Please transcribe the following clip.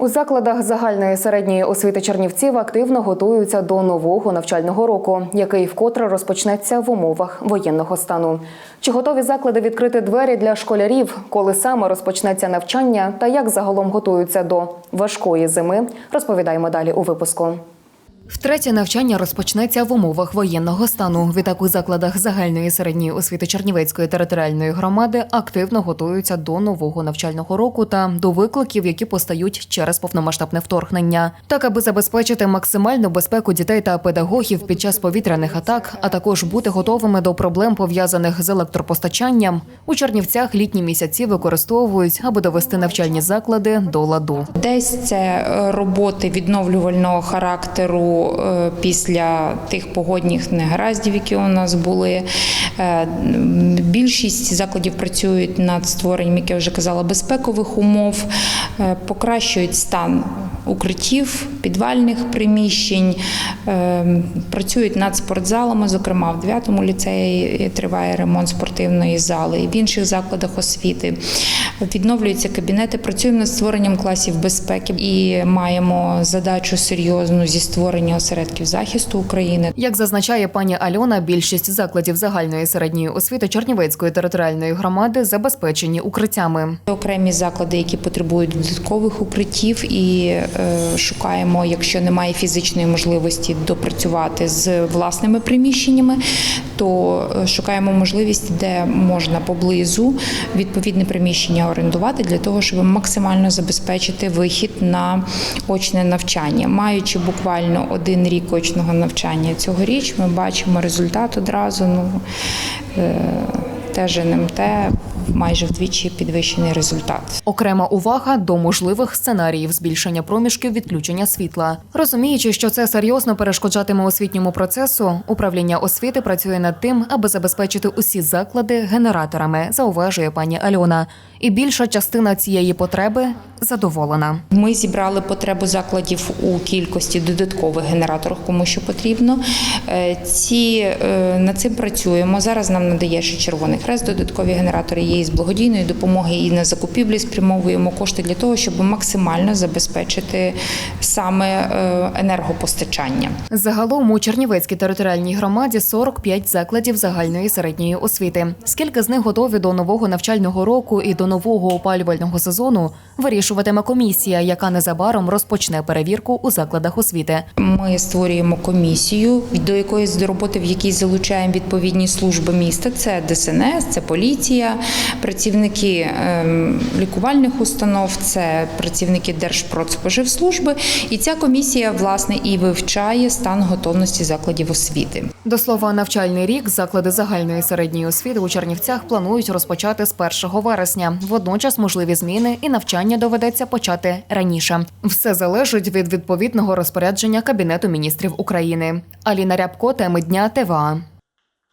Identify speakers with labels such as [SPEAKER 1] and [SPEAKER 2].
[SPEAKER 1] У закладах загальної середньої освіти Чернівців активно готуються до нового навчального року, який вкотре розпочнеться в умовах воєнного стану. Чи готові заклади відкрити двері для школярів, коли саме розпочнеться навчання та як загалом готуються до важкої зими, розповідаємо далі у випуску. Втретє навчання розпочнеться в умовах воєнного стану. Відтак у закладах загальної середньої освіти Чернівецької територіальної громади активно готуються до нового навчального року та до викликів, які постають через повномасштабне вторгнення, так аби забезпечити максимальну безпеку дітей та педагогів під час повітряних атак, а також бути готовими до проблем пов'язаних з електропостачанням. У Чернівцях літні місяці використовують, аби довести навчальні заклади до ладу.
[SPEAKER 2] Десь це е, роботи відновлювального характеру е, після тих погодних негараздів, які у нас були. Е, Більшість закладів працюють над створенням, як я вже казала, безпекових умов, е, покращують стан укриттів, підвальних приміщень, е, працюють над спортзалами. Зокрема, в 9-му ліцеї триває ремонт спортивної зали, і в інших закладах освіти. Відновлюються кабінети, працюємо над створенням класів безпеки і маємо задачу серйозну зі створення осередків захисту України.
[SPEAKER 1] Як зазначає пані Альона, більшість закладів загальної середньої освіти Чернівецької територіальної громади забезпечені укриттями.
[SPEAKER 2] Окремі заклади, які потребують додаткових укриттів, і е, шукаємо, якщо немає фізичної можливості допрацювати з власними приміщеннями, то е, шукаємо можливість, де можна поблизу відповідне приміщення орендувати для того, щоб максимально забезпечити вихід на очне навчання. Маючи буквально один рік очного навчання цьогоріч, ми бачимо результат одразу. Ну, е, теж НМТ майже вдвічі підвищений результат.
[SPEAKER 1] Окрема увага до можливих сценаріїв збільшення проміжків відключення світла. Розуміючи, що це серйозно перешкоджатиме освітньому процесу, управління освіти працює над тим, аби забезпечити усі заклади генераторами, зауважує пані Альона. І більша частина цієї потреби задоволена.
[SPEAKER 2] Ми зібрали потребу закладів у кількості додаткових генераторів, кому що потрібно. Е, Ці е, над цим працюємо. Зараз нам надає ще Червоний Хрест. Додаткові генератори є із благодійної допомоги і на закупівлі спрямовуємо кошти для того, щоб максимально забезпечити саме е, енергопостачання.
[SPEAKER 1] Загалом у Чернівецькій територіальній громаді 45 закладів загальної середньої освіти. Скільки з них готові до нового навчального року і до нового опалювального сезону, вирішуватиме комісія, яка незабаром розпочне перевірку у закладах освіти.
[SPEAKER 2] Ми створюємо комісію, до якоїсь до роботи, в якій залучаємо відповідні служби міста. Це ДСНС, це поліція, працівники ем, лікувальних установ, це працівники Держпродспоживслужби. І ця комісія власне і вивчає стан готовності закладів освіти.
[SPEAKER 1] До слова, навчальний рік заклади загальної середньої освіти у Чернівцях планують розпочати з 1 вересня. Водночас можливі зміни і навчання доведеться почати раніше. Все залежить від відповідного розпорядження Кабінету міністрів України. Аліна Рябко, теми дня ТВА.